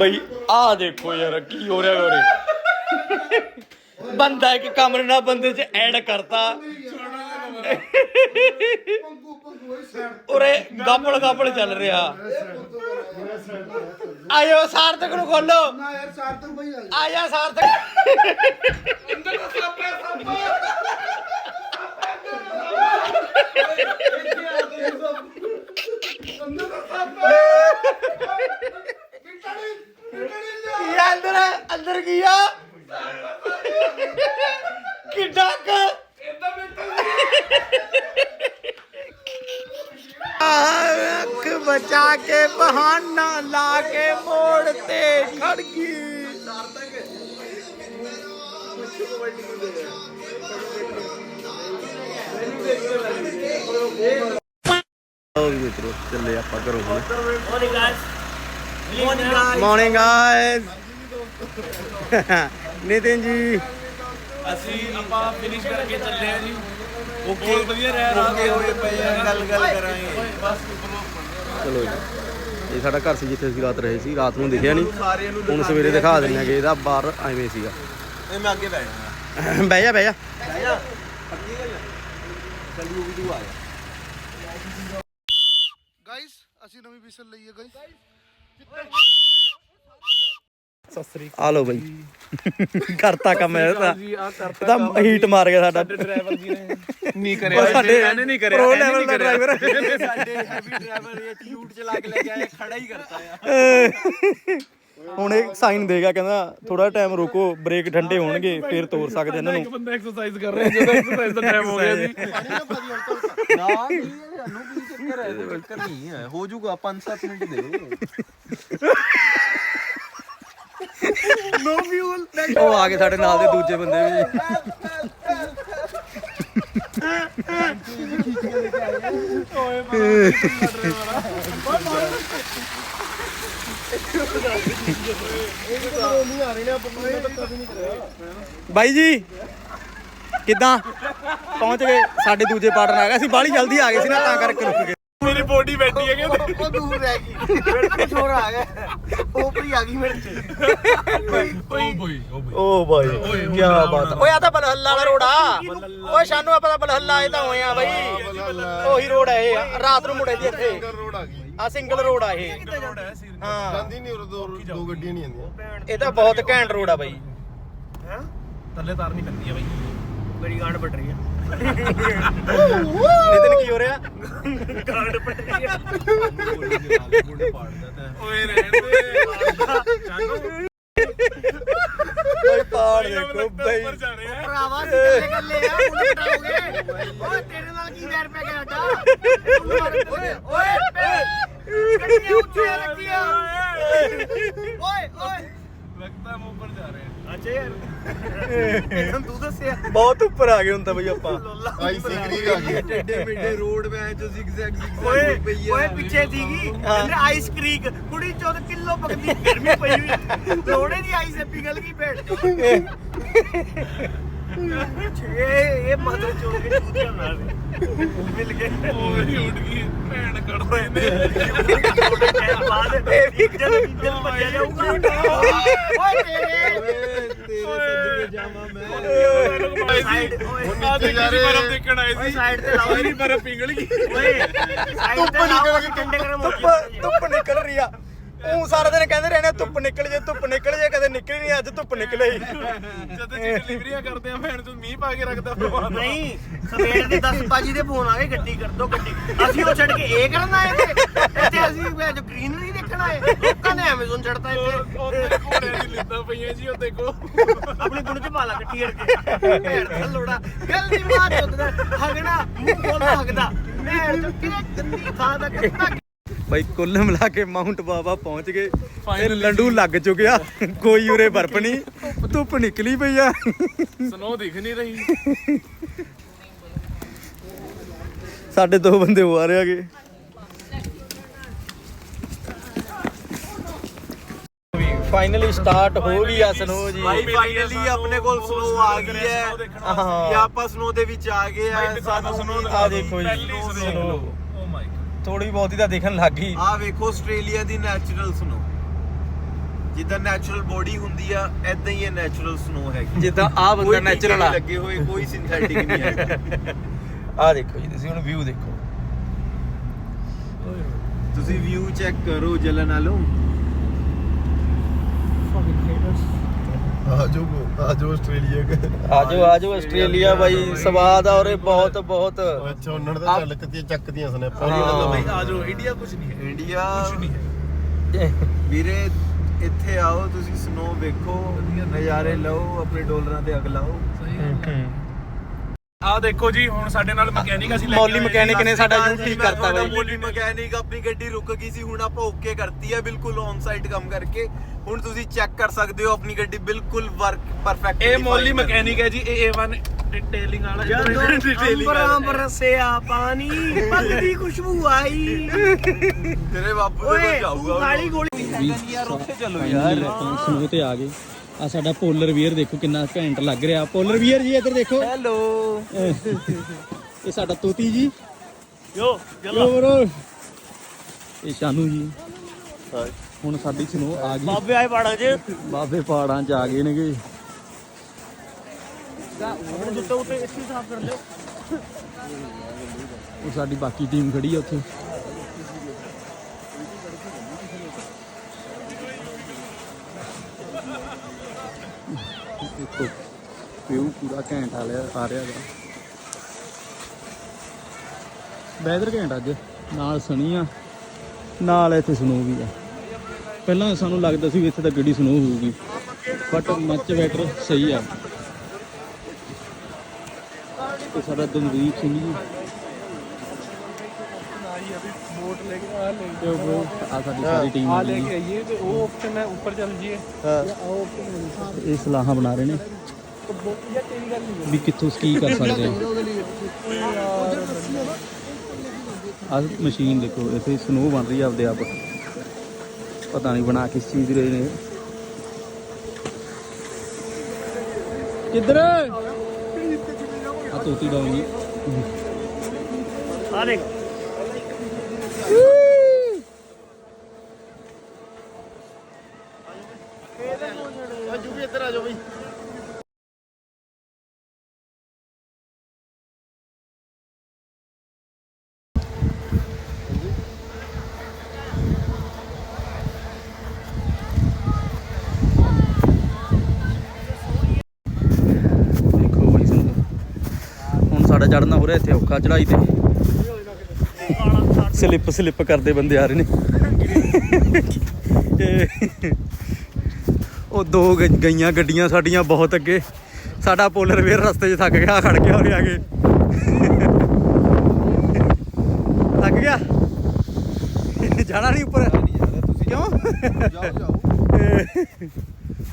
ਬਈ, ਆਹ ਦੇਖੋ ਯਾਰ, ਕੀ ਹੋ ਰਿਹਾ ਹੋਰੇ ਬੰਦਾ ਇੱਕ ਕਮਰੇ ਨਾਲ ਬੰਦੇ 'ਚ ਐਡ ਕਰਤਾ। ਉਰੇ ਗਾਪੜ ਗਾਪੜ ਚੱਲ ਰਿਹਾ। ਆਇਓ, ਸਾਰਥਕ ਨੂੰ ਖੋਲੋ। ਨਾ ਯਾਰ ਸਾਰਥਕ। ਭਾਈ ਆਇਆ ਸਾਰਥਕ ਕੀ ਆ ਅੰਦਰ ਅੰਦਰ ਕੀ ਆ ਕਿੱਡਾ ਕ ਅੱਖ ਬਚਾ ਕੇ ਬਹਾਨਾ ਲਾ ਕੇ ਮੋੜ ਤੇ ਖੜ ਗਈ ਚੱਲੇ ਆਪਾਂ ਕਰੋ ਮਾਰਨਿੰਗ ਗਾਇਸ ਨਿਤਿਨ ਜੀ। ਅਸੀਂ ਆਪਾਂ ਫਿਨਿਸ਼ ਕਰਕੇ ਚੱਲੇ ਆ ਜੀ। ਓਕੇ ਵਧੀਆ ਰਹਿ ਰਾਤ ਹੋਏ ਪਏ ਆ ਗੱਲ ਗੱਲ ਕਰਾਂਗੇ। ਬਸ ਚਲੋ ਜੀ। ਇਹ ਸਾਡਾ ਘਰ ਸੀ ਜਿੱਥੇ ਅਸੀਂ ਰਾਤ ਰਹੇ ਸੀ। ਰਾਤ ਨੂੰ ਦਿਖਿਆ ਨਹੀਂ। ਹੁਣ ਸਵੇਰੇ ਦਿਖਾ ਦਿੰਦੇ ਆ ਕਿ ਇਹਦਾ ਬਾਹਰ ਐਵੇਂ ਸੀਗਾ। ਇਹ ਮੈਂ ਅੱਗੇ ਬੈਠਣਾ ਬਹਿ ਜਾ ਬਹਿ ਜਾ। ਬਹਿ ਜਾ। ਪੱਕੀ ਗੱਲ ਚੱਲ ਉਹ ਵੀ ਤੂੰ ਆ ਜਾ। ਗਾਇਸ ਅਸੀਂ ਨਵੀਂ ਵਿਸਲ ਲਈ ਹੈ ਗਾਇਸ ਆ ਲੋ ਬਈ। ਕਰਤਾ ਕੰਮ ਇਹਦਾ। ਜੀ ਆ ਕਰਤਾ ਇਹਦਾ ਹੀਟ ਮਾਰ ਗਿਆ ਸਾਡਾ। ਡਰਾਈਵਰ ਜੀ ਨੇ। ਨਹੀਂ ਕਰਿਆ ਸਾਡੇ ਇਹਨੇ ਨਹੀਂ ਕਰਿਆ ਪ੍ਰੋ ਲੈਵਲ ਨਹੀਂ ਦਾ ਡਰਾਈਵਰ ਸਾਡੇ ਹੈਵੀ ਡਰਾਈਵਰ ਇਹ ਟਿਊਟ ਚਲਾ ਕੇ ਲੈ ਕੇ ਆਇਆ ਖੜਾ ਹੀ ਕਰਤਾ ਆ। ਹੁਣ ਇਹ ਸਾਈਨ ਦੇਗਾ ਕਹਿੰਦਾ ਥੋੜਾ ਟਾਈਮ ਰੁਕੋ ਬ੍ਰੇਕ ਠੰਡੇ ਹੋਣਗੇ ਫਿਰ ਤੋਰ ਸਕਦੇ ਇਹਨਾਂ ਇੱਕ ਨੂੰ। ਬੰਦਾ ਐਕਸਰਸਾਈਜ਼ ਕਰ ਰਿਹਾ ਜਦੋਂ ਐਕਸਰਸਾਈਜ਼ ਦਾ ਟਾਈਮ ਹੋ ਗਿਆ ਜੀ। ਨਾ ਕੀ ਹੈ ਸਾਨੂੰ ਕੀ ਚੱਕਰ ਹੈ ਚੱਕਰ ਨਹੀਂ ਹੈ। ਹੋ ਜਾਊਗਾ 5-7 ਮਿੰਟ ਦੇ ਨੋ ਫਿਊਲ ਉਹ ਆ ਗਏ ਸਾਡੇ ਨਾਲ ਦੇ ਦੂਜੇ ਬੰਦੇ ਵੀ। ਬਾਈ ਜੀ, ਕਿੱਦਾਂ? ਪਹੁੰਚ ਗਏ ਸਾਡੇ ਦੂਜੇ ਪਾਰਟਨਰ ਆ ਗਏ। ਅਸੀਂ ਬਾਹਲੀ ਜਲਦੀ ਆ ਗਏ ਸੀ ਨਾ, ਤਾਂ ਕਰਕੇ ਰੁਕ ਗਏ। ਮੇਰੀ ਬੋਡੀ ਬੈਠੀ ਹੈ ਕਿ ਉਹ ਦੂਰ ਰਹਿ ਗਈ। ਮੇਰੇ ਹੋਰ ਆ ਗਿਆ। ਉਪਰੀ ਆ ਗਈ ਮੇਰੇ ਚ ਬੋਈ ਓ ਬੋਈ। ਓ ਭਾਈ ਕੀ ਬਾਤ ਓਏ ਆ ਤਾਂ ਬਲਹੱਲਾ ਵਾਲਾ ਰੋਡ ਆ। ਓਏ ਸਾਨੂੰ ਆਪਾਂ ਤਾਂ ਬਲਹੱਲਾ ਆਏ ਤਾਂ ਹੋਏ ਆ ਬਾਈ। ਉਹੀ ਰੋਡ ਹੈ ਇਹ। ਰਾਤ ਨੂੰ ਮੁੜੇ ਦੀ ਇੱਥੇ। ਰੋਡ ਆ ਗਈ। ਆ ਸਿੰਗਲ ਰੋਡ ਆ ਇਹ। ਹਾਂ। ਜਾਂਦੀ ਨਹੀਂ ਉਰੇ ਦੋ ਦੋ ਗੱਡੀਆਂ ਨਹੀਂ ਆਉਂਦੀਆਂ ਇਹ ਤਾਂ ਬਹੁਤ ਘੈਂਟ ਰੋਡ ਆ ਬਾਈ। ਥੱਲੇ ਤਾਰ ਨਹੀਂ ਪੈਂਦੀ ਆ ਬਾਈ। ਮੇਰੀ ਗਾਂਡ ਪਟ ਰਹੀ ਆ। ਨਿਤਨ ਕੀ ਹੋ ਰਿਹਾ? ਓਏ ਰਹਿਣ ਦੇ। ਓਏ ਪਾੜ ਦੇਖੋ ਬਾਈ। ਜਾਣੇ ਆ ਭਰਾਵਾ ਸੀ ਕੱਲੇ ਕੱਲੇ ਆ ਮੁੰਡੇ ਟਾਉਗੇ ਓਏ ਤੇਰੇ ਨਾਲ ਕੀ ਵੈਰ ਪੈ ਗਿਆ ਸਾਡਾ? ਓਏ ਓਏ ਗੱਡੀਆਂ ਉੱਚੀਆਂ ਲੱਗੀਆਂ। ਓਏ। ਓਏ ਵਕਤਾ ਮੂੰਹ ਪਰ ਜਾ ਰਹੇ। ਆ ਅੱਛਾ ਯਾਰ ਇਹਨਾਂ ਤੂੰ ਦੱਸਿਆ? ਬਹੁਤ ਉੱਪਰ ਆ ਗਏ ਹੁਣ ਤਾਂ ਬਈ ਆਪਾਂ। ਆਈ ਸਿਕਰੀ ਆ ਗਈ। ਟੇਡੇ ਮੇਡੇ ਰੋਡ ਮੈਂ ਜੋ ਜ਼ਿਗਜ਼ੈਗ ਜ਼ਿਗਜ਼ੈਗ ਓਏ ਪਈ ਆ। ਓਏ ਪਿੱਛੇ ਸੀਗੀ। ਕਹਿੰਦੇ ਆਈਸ ਕ੍ਰੀਕ ਕੁੜੀ 14 ਕਿਲੋ ਪਕਦੀ ਗਰਮੀ ਪਈ ਹੋਈ। ਲੋੜੇ ਦੀ ਆਈਸ ਐਪੀ ਗੱਲ ਕੀ ਭੇਟ ਚੋ ਇਹ ਇਹ ਮਦਰ ਚੋ ਕੇ ਚੂਤੀਆਂ ਨਾਲ। ਮਿਲ ਗਏ। ਉਹ ਵੀ ਉੱਡ ਗਈ ਭੈਣ ਕੜ ਰਹੇ ਨੇ ਟਾਈਮ ਬਾਅਦ ਇਹ ਵੀ ਜਦ ਇੰਜਨ ਭੱਜਿਆ ਜਾਊਗਾ। ਓਏ ਤੇਰੇ ਤੇਰੇ ਸਦਕੇ ਜਾਵਾਂ ਮੈਂ। ਸਾਈਡ ਓਏ। ਆ ਦੇਖੀ ਸੀ ਬਰਫ ਦੇਖਣ ਆਏ ਸੀ। ਸਾਈਡ ਤੇ ਲਾਓ। ਮੇਰੀ ਬਰਫ ਪਿੰਗਲ ਗਈ। ਓਏ ਸਾਈਡ ਤੇ ਲਾਓ ਅਸੀਂ ਠੰਡੇ ਗਰਮ ਹੋ ਧੁੱਪ ਧੁੱਪ ਨਿਕਲ ਰਹੀ ਆ। ਉਹ ਸਾਰਾ ਦਿਨ ਕਹਿੰਦੇ ਰਹਿੰਦੇ ਆ, ਧੁੱਪ ਨਿਕਲ ਜੇ ਧੁੱਪ ਨਿਕਲ ਜੇ ਕਦੇ ਨਿਕਲੀ ਨਹੀਂ ਅੱਜ ਧੁੱਪ ਨਿਕਲੇ ਜਦੋਂ ਜੀ ਡਿਲੀਵਰੀਆਂ ਕਰਦੇ ਆ ਭੈਣ ਤੋਂ ਮੀਂਹ ਪਾ ਕੇ ਰੱਖਦਾ ਭਗਵਾਨ ਨਹੀਂ ਸਵੇਰ ਦੇ 10 ਵਜੇ ਦੇ ਫੋਨ ਆ ਗਏ ਗੱਡੀ ਕਰ ਦੋ ਗੱਡੀ। ਅਸੀਂ ਉਹ ਛੱਡ ਕੇ ਇਹ ਕਰਨ ਆਏ ਤੇ ਇੱਥੇ ਅਸੀਂ ਮੈਂ ਜੋ ਗ੍ਰੀਨਰੀ ਦੇਖਣ ਆਏ। ਲੋਕਾਂ ਨੇ ਐਮਾਜ਼ਨ ਛੱਡਤਾ ਇੱਥੇ। ਉਹਦੇ ਘੋੜਿਆਂ ਦੀ ਲਿੱਤਾਂ ਪਈਆਂ ਜੀ ਉਹ ਦੇਖੋ। ਆਪਣੀ ਗੁਣ ਚ ਮਾਲਾ ਇਕੱਠੀ ਕਰਕੇ। ਭੈਣ ਦਾ ਲੋੜਾ। ਗੱਲ ਦੀ ਮਾਂ ਚੁੱਕਦਾ ਹਗਣਾ ਮੂੰਹ ਖੋਲਦਾ ਹਗਦਾ। ਭੈਣ ਚੋ ਕਿਹਨੇ ਗੰਦੀ ਥਾਂ ਦਾ ਕਿੰਨਾ ਬਾਈ ਕੁੱਲ ਮਿਲਾ ਕੇ ਮਾਊਂਟ ਬਾਬਾ ਪਹੁੰਚ ਗਏ। ਤੇ ਲੰਡੂ ਲੱਗ ਚੁੱਕਿਆ। ਕੋਈ ਉਰੇ ਬਰਫ ਨਹੀਂ। ਧੁੱਪ ਨਿਕਲੀ ਪਈ ਆ। ਸਨੋ ਦਿਖ ਨਹੀਂ ਰਹੀ। ਸਾਡੇ ਦੋ ਬੰਦੇ ਹੋ ਆ ਰਹੇ ਹੈਗੇ। ਫਾਈਨਲੀ ਸਟਾਰਟ ਹੋ ਗਈ ਆ ਸਨੋ ਜੀ। ਭਾਈ ਫਾਈਨਲੀ ਆਪਣੇ ਕੋਲ ਸਨੋ ਆ ਗਈ ਹੈ। ਹਾਂ। ਇਹ ਆਪਾਂ ਸਨੋ ਦੇ ਵਿੱਚ ਆ ਗਏ ਆ। ਸਾਨੂੰ ਸਨੋ ਆ ਦੇਖੋ ਜੀ। ਸਨੋ ਓ ਮਾਈ ਥੋੜੀ ਬਹੁਤੀ ਤਾਂ ਦਿਖਣ ਲੱਗ ਗਈ। ਆ ਵੇਖੋ ਆਸਟ੍ਰੇਲੀਆ ਦੀ ਨੈਚੁਰਲ ਸਨੋ ਜਿੱਦਾਂ ਨੈਚੁਰਲ ਬੋਡੀ ਹੁੰਦੀ ਆ ਐਦਾਂ ਹੀ ਇਹ ਨੈਚੁਰਲ ਸਨੋ ਹੈਗੀ। ਜਿੱਦਾਂ ਆ ਕੋਈ ਬੰਦਾ ਟੀਕੇ ਨਹੀਂ ਆ। ਲੱਗੇ ਹੋਏ ਕੋਈ ਸਿੰਥੈਟਿਕ ਨਹੀਂ ਹੈਗਾ। ਆ ਦੇਖੋ ਜੀ ਤੁਸੀਂ ਹੁਣ ਵਿਊ ਦੇਖੋ। ਤੁਸੀਂ ਵਿਊ ਚੈੱਕ ਕਰੋ ਜਲਨ ਨਾਲੋਂ। ਆਜੋ ਆਜੋ ਆਸਟ੍ਰੇਲੀਆ ਕੇ। ਆਜੋ ਆਜੋ ਆਸਟ੍ਰੇਲੀਆ ਬਾਈ ਸਵਾਦ ਆ ਔਰੇ ਬਹੁਤ ਬਹੁਤ। ਅੱਛਾ ਉਹਨਾਂ ਚੱਕਦੀਆਂ ਸਨੈਪਾਂ ਇੰਡੀਆ ਕੁਝ ਨਹੀਂ ਹੈ। ਇੰਡੀਆ ਕੁਝ ਨਹੀਂ ਹੈ। ਵੀਰੇ ਇੱਥੇ ਆਓ ਤੁਸੀਂ ਸਨੋ ਵੇਖੋ ਨਜ਼ਾਰੇ ਲਓ ਆਪਣੇ ਡਾਲਰਾਂ ਤੇ ਅਗ ਲਾਓ। ਆ ਦੇਖੋ ਜੀ ਹੁਣ ਸਾਡੇ ਨਾਲ ਮਕੈਨਿਕ ਅਸੀਂ ਲੈ ਕੇ ਮੌਲੀ ਆਏ ਮਕੈਨਿਕ ਨੇ ਸਾਡਾ ਯੂ ਠੀਕ ਕਰਤਾ ਬਾਈ। ਮੋਲੀ ਮਕੈਨਿਕ ਆਪਣੀ ਗੱਡੀ ਰੁਕ ਗਈ ਸੀ ਹੁਣ ਆਪਾਂ ਓਕੇ ਕਰਤੀ ਹੈ ਬਿਲਕੁਲ ਔਨ ਸਾਈਟ ਕੰਮ ਕਰਕੇ। ਹੁਣ ਤੁਸੀਂ ਚੈੱਕ ਕਰ ਸਕਦੇ ਹੋ ਆਪਣੀ ਗੱਡੀ ਬਿਲਕੁਲ ਵਰਕ ਪਰਫੈਕਟ ਇਹ ਮੌਲੀ ਮਕੈਨਿਕ ਹੈ ਜੀ ਇਹ A1 ਡਿਟੇਲਿੰਗ ਵਾਲਾ ਜਦੋਂ ਅੰਬਰਾਂ ਵਾਲਾ। ਬਰਸਿਆ ਪਾਣੀ ਦੀ ਖੁਸ਼ਬੂ ਆਈ। ਤੇਰੇ ਬਾਪੂ ਦੇ ਓਏ ਕੋਲ ਜਾਊਗਾ ਕਾਲੀ ਗੋਲੀ ਯਾਰ ਆਪਾਂ ਸਨੋ ਤੇ ਆ ਗਏ। ਆ ਸਾਡਾ ਪੋਲਰ ਵੀਅਰ ਦੇਖੋ ਕਿੰਨਾ ਘੈਂਟ ਲੱਗ ਰਿਹਾ। ਪੋਲਰ ਵੀਅਰ ਜੀ ਇੱਧਰ ਦੇਖੋ। ਹੈਲੋ। ਇਹ ਸਾਡਾ ਤੋਤੀ ਜੀ। ਯੋ ਚਲੋ ਬਰੋ। ਇਹ ਸ਼ਾਨੂ ਜੀ। ਹੁਣ ਸਾਡੀ ਸਨੋ ਆ ਗਈ। ਬਾਬੇ ਆਏ ਪਾੜਾ ਜੇ ਬਾਬੇ ਪਹਾੜਾਂ ਚ ਆ ਗਏ ਨੇਗੇ। ਹੁਣ ਜੁੱਤੇ ਉੱਤੇ ਇੱਥੇ ਸਾਫ਼ ਕਰ ਲਿਓ। ਉਹ ਸਾਡੀ ਬਾਕੀ ਟੀਮ ਖੜੀ ਆ ਉੱਥੇ। ਦੇਖੋ ਵਿਊ ਪੂਰਾ ਘੈਂਟ ਆ ਰਿਹਾ ਆ ਰਿਹਾ ਦਾ ਵੈਦਰ ਘੈਂਟ ਅੱਜ, ਨਾਲ ਸਣੀ ਆ, ਨਾਲ ਇੱਥੇ ਸਨੋ ਵੀ ਆ। ਪਹਿਲਾਂ ਸਾਨੂੰ ਲੱਗਦਾ ਸੀ ਵੀ ਇੱਥੇ ਤਾਂ ਗੱਡੀ ਸਨੋ ਹੋਊਗੀ ਬਟ ਮੱਚ ਬੈਟਰ ਸਹੀ ਆ। ਤੇ ਸਾਡਾ ਦਮਰੀਕ ਸਿੰਘ ਜੀ ਬੋਟ ਲੈ ਕੇ ਆ ਲੈ ਤੇ ਉਹ ਆ ਸਾਡੀ ਸਾਰੀ ਟੀਮ ਆ ਲੈ ਕੇ ਆਈਏ ਤੇ ਉਹ ਆਪਸ਼ਨ ਹੈ ਉੱਪਰ ਚੱਲ ਜੀਏ ਇਹ ਸਲਾਹਾਂ ਬਣਾ ਰਹੇ ਨੇ। ਵੀ ਕਿੱਥੋਂ ਸਕੀ ਕਰ ਸਕਦੇ ਆ। ਆ ਮਸ਼ੀਨ ਦੇਖੋ ਇੱਥੇ ਸਨੋ ਬਣ ਰਹੀ ਆ ਆਪਦੇ ਆਪ। ਪਤਾ ਨਹੀਂ ਬਣਾ ਕਿਸ ਚੀਜ਼ ਦੀ ਰਹੇ ਨੇ। ਕਿੱਧਰ? ਆ ਤੋਤੀ ਡਾਉਂਗੀ ਆ ਦੇਖ ਆਜੂ ਵੀ ਸਾਡਾ ਚੜਨਾ ਹੋ ਰਿਹਾ ਇੱਥੇ ਔਖਾ ਚੜਾਈ ਤੇ। ਸਲਿੱਪ ਸਲਿੱਪ ਕਰਦੇ ਬੰਦੇ ਆ ਰਹੇ ਨੇ। ਉਹ ਦੋ ਗਈਆਂ ਗੱਡੀਆਂ ਸਾਡੀਆਂ ਬਹੁਤ ਅੱਗੇ। ਸਾਡਾ ਪੋਲਰ ਵੇਅਰ ਰਸਤੇ 'ਚ ਥੱਕ ਗਿਆ ਖੜ ਗਿਆ ਉਰੇ ਆ ਕੇ। ਥੱਕ ਗਿਆ? ਜਾਣਾ ਨਹੀਂ ਉੱਪਰ? ਕਿਉਂ? ਜਾਓ ਜਾਓ।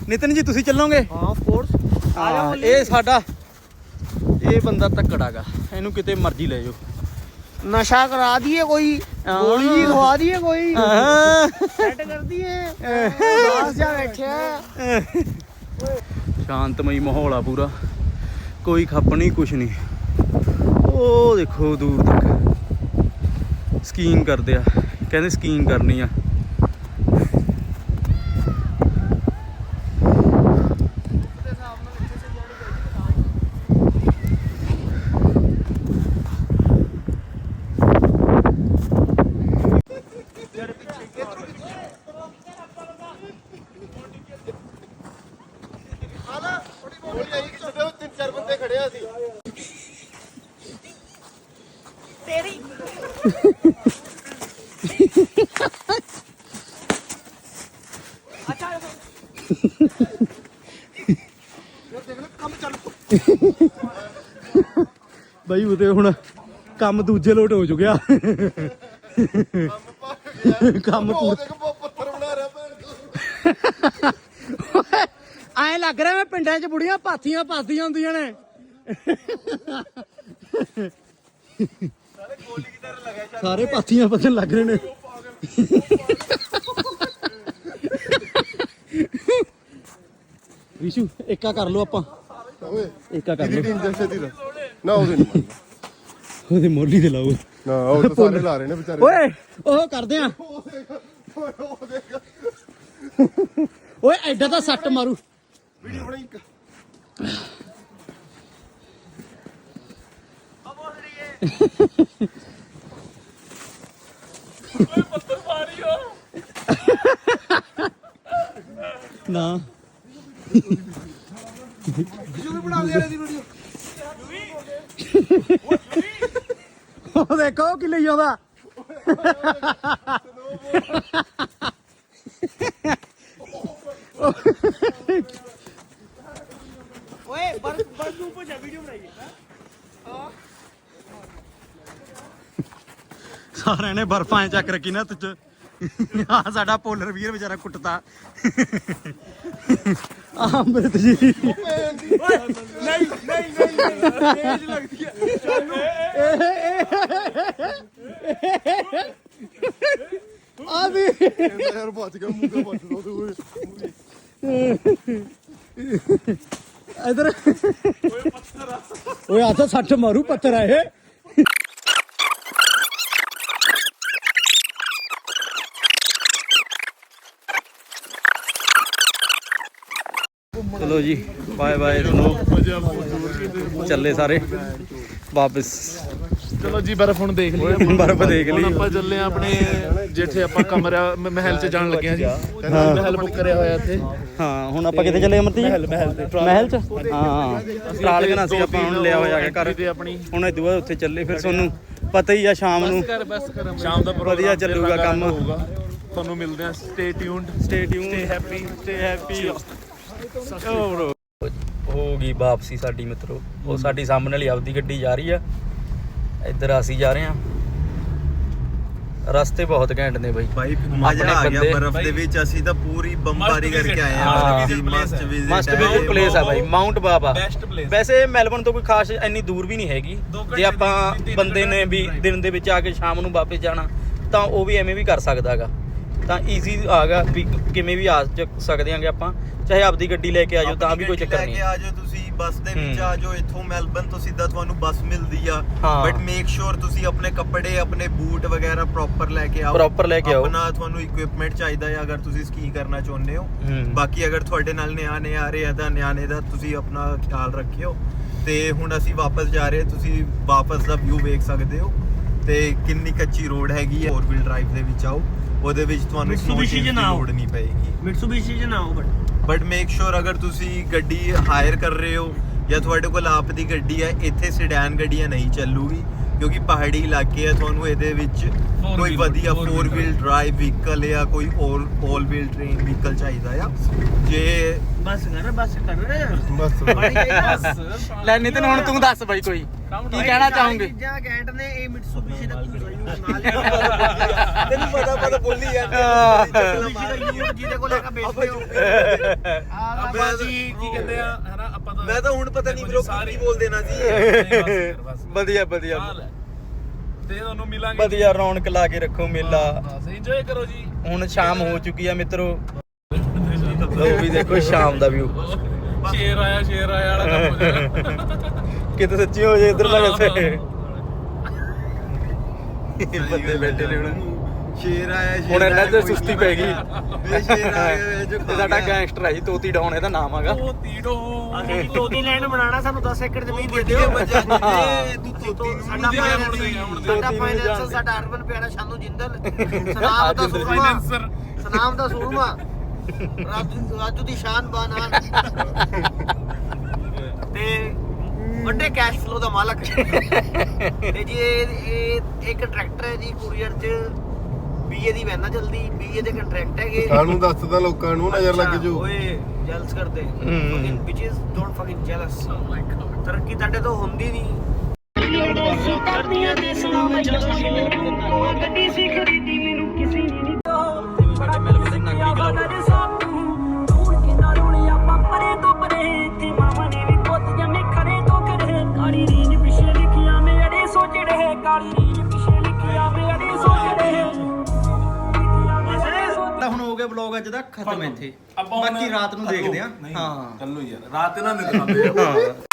ਨਿਤਨ ਜੀ ਤੁਸੀਂ ਚੱਲੋਗੇ? ਹਾਂ ਆਫ ਕੋਰਸ ਹਾਂ ਇਹ ਸਾਡਾ ਇਹ ਬੰਦਾ ਤੱਕੜਾਗਾ। ਇਹਨੂੰ ਕਿਤੇ ਮਰਜ਼ੀ ਲੈ ਜਾਓ। ਨਸ਼ਾ ਕਰਾ ਦਈਏ ਕੋਈ ਗੋਲੀ ਜੀ ਖਵਾ ਦਈਏ ਕੋਈ। ਸੈੱਟ ਕਰ ਦਈਏ। ਬਾਸ ਜਾ ਬੈਠਿਆ। ਸ਼ਾਂਤਮਈ ਮਾਹੌਲ ਆ ਪੂਰਾ। ਕੋਈ ਖੱਪ ਨਹੀਂ ਕੁਛ ਨਹੀਂ। ਉਹ ਦੇਖੋ ਦੂਰ ਤੱਕ। ਸਕੀਇੰਗ ਕਰਦੇ ਆ। ਕਹਿੰਦੇ ਸਕੀਇੰਗ ਕਰਨੀ ਆ ਤਿੰਨ ਚਾਰ ਬੰਦੇ ਖੜੇ ਆ ਸੀ ਬਈ ਉਹਦੇ ਹੁਣ ਕੰਮ ਦੂਜੇ ਲੋਟ ਹੋ ਚੁੱਕਿਆ। ਕੰਮ ਉਹ ਦੇਖ ਪ- ਪੱਥਰ ਬਣਾ ਰਿਹਾ ਭੈਣ। ਐਂ ਲੱਗ ਰਿਹਾ ਮੈਂ ਪਿੰਡਾਂ 'ਚ ਬੁੜੀਆਂ ਪਾਥੀਆਂ ਪਾਥੀਆਂ ਹੁੰਦੀਆਂ ਨੇ। ਸਾਰੇ ਪਾਥੀਆਂ ਪਤਨ ਲੱਗ ਰਹੇ ਨੇ। ਵਿਸ਼ੂ ਏਕਾ ਕਰ ਲਓ ਆਪਾਂ। ਓਏ ਏਕਾ ਕਰ ਕਿਹਦੀ ਲਓ। ਟੀਮ ਜੈਸੇ ਦੀ ਦਾ ਨਾ ਉਹਦੇ ਨਹੀਂ ਮੰਨਦਾ। ਉਹਦੇ ਮੋਢੀ ਤੇ ਲਾਓ। ਨਾ ਉਹ ਤਾਂ ਸਾਰੇ ਲਾ ਰਹੇ ਨੇ ਵਿਚਾਰੇ। ਓਏ ਉਹ ਕਰਦੇ ਆ। ਓਏ ਐਡਾ ਤਾਂ ਸੱਟ ਮਾਰੂ। ਵੀਡੀਓ ਬਣਾਈ ਇੱਕ। ਨਾ। ਬਣਾ ਵੀਡੀਓ। ਉਹ ਦੇਖੋ ਕੀ ਲਈ ਆਉਂਦਾ ਓਏ ਬਰਫ ਬਰਫ ਨੂੰ ਪੁੱਛਾ ਵੀਡੀਓ ਬਣਾਈਏ ਸਾਰਿਆਂ ਨੇ ਬਰਫਾਂ 'ਚ ਚੱਕ ਰੱਖੀ ਨਾ ਤੁੱਚ ਆ ਸਾਡਾ ਪੋਲਰ ਵੀਰ ਵਿਚਾਰਾ ਕੁੱਟਤਾ ਆ ਅੰਮ੍ਰਿਤ ਜੀ। ਨਹੀਂ ਨਹੀਂ ਨਹੀਂ ਤੇਜ਼ ਲੱਗਦੀ ਹੈ ਆ ਵੀ ਯਾਰ ਬਚ ਗਿਆ ਮੂੰਹ ਤੇ ਬਚ ਦੋ ਤੂੰ ਇਧਰ। ਓਏ ਆ ਤਾਂ 60 ਮਾਰੂ ਪੱਥਰ ਆ ਇਹ। ਚਲੋ ਜੀ ਬਾਏ ਬਾਏ ਤੁਹਾਨੂੰ ਚੱਲੇ ਸਾਰੇ ਵਾਪਸ। ਚਲੋ ਜੀ ਬਰਫ਼ ਹੁਣ ਦੇਖ ਲਈ। ਬਰਫ਼ ਦੇਖ ਲਈ। ਆਪਾਂ ਚੱਲੇ ਆ ਆਪਣੇ ਜਿੱਥੇ ਆਪਾਂ ਕਮਰਾ ਮਹਿਲ 'ਚ ਜਾਣ ਲੱਗੇ ਆ ਜੀ। ਮਹਿਲ ਬੁੱਕ ਕਰਿਆ ਹੋਇਆ ਇੱਥੇ। ਹਾਂ ਹੁਣ ਆਪਾਂ ਕਿੱਥੇ ਚੱਲੇ ਅਮਰਤੀ ਜੀ? ਮਹਿਲ ਮਹਿਲ ਤੇ ਮਹਿਲ ਚ? ਹਾਂ ਟਰਾਲ ਗਨਾ ਸੀ? ਆਪਾਂ ਹੁਣ ਲਿਆ ਹੋਇਆ ਘਰ। ਤੇ ਆਪਣੀ। ਹੁਣ ਇਦੋਂ ਬਾਅਦ ਉੱਥੇ ਚੱਲੇ ਫਿਰ ਤੁਹਾਨੂੰ ਪਤਾ ਹੀ ਆ ਸ਼ਾਮ ਨੂੰ। ਕਰ ਬਸ ਕਰ ਸ਼ਾਮ ਦਾ ਵਧੀਆ ਚੱਲੂਗਾ ਕੰਮ। ਤੁਹਾਨੂੰ ਮਿਲਦੇ ਆ stay tuned stay tune stay happy stay happy ਹੋ ਗਈ ਵਾਪਸੀ ਸਾਡੀ ਮਿੱਤਰੋ। ਉਹ ਸਾਡੀ ਸਾਹਮਣੇ ਵਾਲੀ ਆਪਦੀ ਗੱਡੀ ਜਾ ਰਹੀ ਆ। ਇੱਧਰ ਅਸੀਂ ਜਾ ਰਹੇ ਆ ਰਸਤੇ ਬਹੁਤ ਘੈਂਟ ਨੇ ਬਾਈ। ਭਾਈ ਮਜ਼ਾ ਆ ਗਿਆ ਬਰਫ਼ ਦੇ ਵਿੱਚ। ਅਸੀਂ ਤਾਂ ਪੂਰੀ ਬੰਬਾਰੀ ਕਰਕੇ ਆਏ ਹਾਂ। Must visit must visit place ਆ ਬਾਈ। ਮਾਊਂਟ ਬਾਬਾ Best place। ਵੈਸੇ ਮੈਲਬਨ ਤੋਂ ਕੋਈ ਖਾਸ ਇੰਨੀ ਦੂਰ ਵੀ ਨਹੀਂ ਹੈਗੀ। ਜੇ ਆਪਾਂ ਬੰਦੇ ਨੇ ਵੀ ਦਿਨ ਦੇ ਵਿੱਚ ਆ ਕੇ ਸ਼ਾਮ ਨੂੰ ਵਾਪਸ ਜਾਣਾ ਤਾਂ ਉਹ ਵੀ ਐਵੇਂ ਵੀ ਕਰ ਸਕਦਾ ਹੈਗਾ। ਤਾਂ ਈਜ਼ੀ ਆਗਾ ਵੀ ਕਿਵੇਂ ਵੀ ਆ ਸਕਦੇ ਆਂਗੇ ਆਪਾਂ ਚਾਹੇ ਆਪਦੀ ਗੱਡੀ ਲੈ ਕੇ ਆ ਜਾਓ ਤਾਂ ਵੀ ਕੋਈ ਚੱਕਰ ਲੈ ਨਹੀਂ ਕੇ ਆ ਜਾਓ ਤੁਸੀਂ ਬੱਸ ਦੇ ਵਿੱਚ ਹੂੰ। ਆ ਜਾਓ ਇੱਥੋਂ ਮੈਲਬਨ ਤੋਂ ਸਿੱਧਾ ਤੁਹਾਨੂੰ ਬੱਸ ਮਿਲਦੀ ਆ। ਬਟ ਮੇਕ ਸ਼ੋਰ ਤੁਸੀਂ ਆਪਣੇ ਕੱਪੜੇ ਆਪਣੇ ਬੂਟ ਵਗੈਰਾ ਪ੍ਰੋਪਰ ਲੈ ਕੇ ਆਓ Proper ਲੈ ਕੇ ਆਓ। ਆਪਣਾ ਤੁਹਾਨੂੰ ਇਕਵਿਪਮੈਂਟ ਚਾਹੀਦਾ ਹੈ ਅਗਰ ਤੁਸੀਂ ਸਕੀ ਕਰਨਾ ਚਾਹੁੰਦੇ ਹੋ। ਬਾਕੀ ਅਗਰ ਤੁਹਾਡੇ ਨਾਲ ਨਿਆਣੇ ਆ ਰਹੇ ਆ ਤਾਂ ਨਿਆਣੇ ਦਾ ਤੁਸੀਂ ਆਪਣਾ ਖਿਆਲ ਰੱਖਿਓ ਤੇ ਹੁਣ ਅਸੀਂ ਵਾਪਸ ਜਾ ਰਹੇ ਤੁਸੀਂ ਵਾਪਸ ਦਾ ਵਿਊ ਵੇਖ ਸਕਦੇ ਹੋ ਤੇ ਕਿੰਨੀ ਕੱਚੀ ਰੋਡ ਹੈਗੀ ਹੈ ਫੋਰ ਵੀਲ ਡਰਾਈਵ ਦੇ ਵਿੱਚ ਆਓ ਉਹਦੇ ਵਿੱਚ ਤੁਹਾਨੂੰ ਸਨੋ Mitsubishi ਦੀ ਚ ਨਾ ਆਓ। ਲੋੜ ਨਹੀਂ ਪਏਗੀ। ਮਿਟਸੂਬੀਸ਼ੀ ਚ ਨਾ ਆਓ ਬਟ ਬਟ ਮੇਕ ਸ਼ੋਰ ਅਗਰ ਤੁਸੀਂ ਗੱਡੀ ਹਾਇਰ ਕਰ ਰਹੇ ਹੋ ਜਾਂ ਤੁਹਾਡੇ ਕੋਲ ਆਪ ਦੀ ਗੱਡੀ ਹੈ ਇੱਥੇ ਸਿਡੈਨ ਗੱਡੀਆਂ ਨਹੀਂ ਚੱਲੂਗੀ। ਕਿਉਂਕਿ ਪਹਾੜੀ ਇਲਾਕੇ ਆ ਤੁਹਾਨੂੰ ਇਹਦੇ ਵਿੱਚ ਕੋਈ ਵਧੀਆ four 4 wheel wheel drive vehicle ਜਾਂ ਕੋਈ all all wheel train vehicle ਚਾਹੀਦਾ ਆ ਜੇ ਬਸ ਕਰ ਬਸ ਕਰ ਬਸ ਚਾਹੀਦਾ ਲੈ ਨਿਤਨ ਹੁਣ ਤੂੰ ਦੱਸ ਬਾਈ ਕੋਈ ਕੀ ਕਹਿਣਾ ਚਾਹੋਗੇ ਚੀਜ਼ਾਂ ਕੈਂਟ ਨੇ ਇਹ ਮਿਟਸੂਬਿਸ਼ੀ ਦਾ ਯੂਜ਼ ਨਾਲ ਤੈਨੂੰ ਪਤਾ ਪਤਾ ਬੋਲੀ ਯਾਰ ਜਿਹਦੇ ਕੋਲ ਹੈਗਾ ਵੇਚਦੇ ਹੋ ਆਪਾਂ ਜੀ ਕੀ ਕਹਿੰਦੇ ਆ ਮੈਂ ਤਾਂ ਹੁਣ ਪਤਾ ਨਹੀਂ ਬ్రో ਕੀ ਬੋਲ ਦੇਣਾ ਸੀ। ਵਧੀਆ ਵਧੀਆ। ਤੇ ਤੁਹਾਨੂੰ ਮਿਲਾਂਗੇ ਵਧੀਆ ਰੌਣਕ ਲਾ ਕੇ ਰੱਖੋ ਮੇਲਾ। ਬਸ ਇੰਜੋਏ ਕਰੋ ਜੀ। ਹੁਣ ਸ਼ਾਮ ਹੋ ਚੁੱਕੀ ਆ ਮਿੱਤਰੋ। ਲੋ ਵੀ ਦੇਖੋ ਸ਼ਾਮ ਦਾ ਵਿਊ ਸ਼ੇਰ ਆਇਆ ਸ਼ੇਰ ਆਇਆ ਵਾਲਾ ਕੰਮ ਹੋ ਜਾਣਾ। ਕਿਤੇ ਸੱਚੀ ਹੋ ਜੇ ਇਧਰ ਲੱਗ ਸੇ ਬੰਦੇ ਬੈਠੇ ਨੇ ਹੁਣ। ਸ਼ੇਰ ਆਇਆ ਸ਼ੇਰ ਹੁਣ ਇਹਨਾਂ ਆਇਆ, ਕੋਈ ਸੁਸਤੀ ਪੈ ਗਈ। ਇਹ ਸ਼ੇਰ ਆ ਗਿਆ ਜੋ ਸਾਡਾ ਗੈਂਗਸਟਰ ਹੈ ਜੀ ਤੋਤੀ ਡਾਉਨ ਇਹਦਾ ਨਾਮ ਹੈਗਾ। ਉਹ ਤੀੜੋ ਅਸੀਂ ਤੋਤੀ ਲੈਂਡ ਬਣਾਣਾ ਸਾਨੂੰ 10 ਏਕੜ ਜ਼ਮੀਨ ਦੇ ਦਿਓ ਦਿਓ। ਬੱਚਾ ਜੀ ਤੂੰ ਤੋਤੀ ਨੂੰ ਸਾਡਾ। ਸਾਡਾ। ਸਾਡਾ ਅਰਬਨ ਪਿਆਰਾ ਸ਼ਾਨੂ ਜਿੰਦਲ। ਸਨਾਮ ਦਾ ਸੂਰਮਾ। ਫਾਈਨੈਂਸਰ ਸਨਾਮ ਦਾ ਸੂਰਮਾ। ਰਾਜੂ ਰਾਜੂ ਦੀ ਸ਼ਾਨ ਬਾਨਾਨ ਤੇ ਵੱਡੇ ਕੈਸ਼ ਫਲੋ ਦਾ ਮਾਲਕ। ਤੇ ਜੀ ਇਹ ਇੱਕ ਟਰੈਕਟਰ ਹੈ ਜੀ ਕੁਰੀਅਰ ਚ ਬੀਏ ਦੀ ਵੈਨਾ ਜਲਦੀ ਬੀਏ ਦੇ ਕੰਟਰੈਕਟ ਹੈਗੇ। ਸਾਨੂੰ ਦੱਸਦਾ ਲੋਕਾਂ ਨੂੰ ਨਜ਼ਰ ਲੱਗ ਅੱਛਾ, ਜੂ। ਓਏ ਜੈਲਸ ਕਰਦੇ। Fucking bitches don't fucking jealous ਤਰੱਕੀ ਤੁਹਾਡੇ ਤੋਂ ਹੁੰਦੀ ਨਹੀਂ। ਤਾਂ ਵਲੌਗ ਅੱਜ ਦਾ ਖਤਮ ਇੱਥੇ। ਬਾਕੀ ਰਾਤ ਨੂੰ ਦੇਖਦੇ ਆ ਹਾਂ। ਕੱਲੂ ਯਾਰ ਰਾਤ ਇਹਨਾਂ ਨੇ ਦਿਖਾਉਂਦੇ ਆ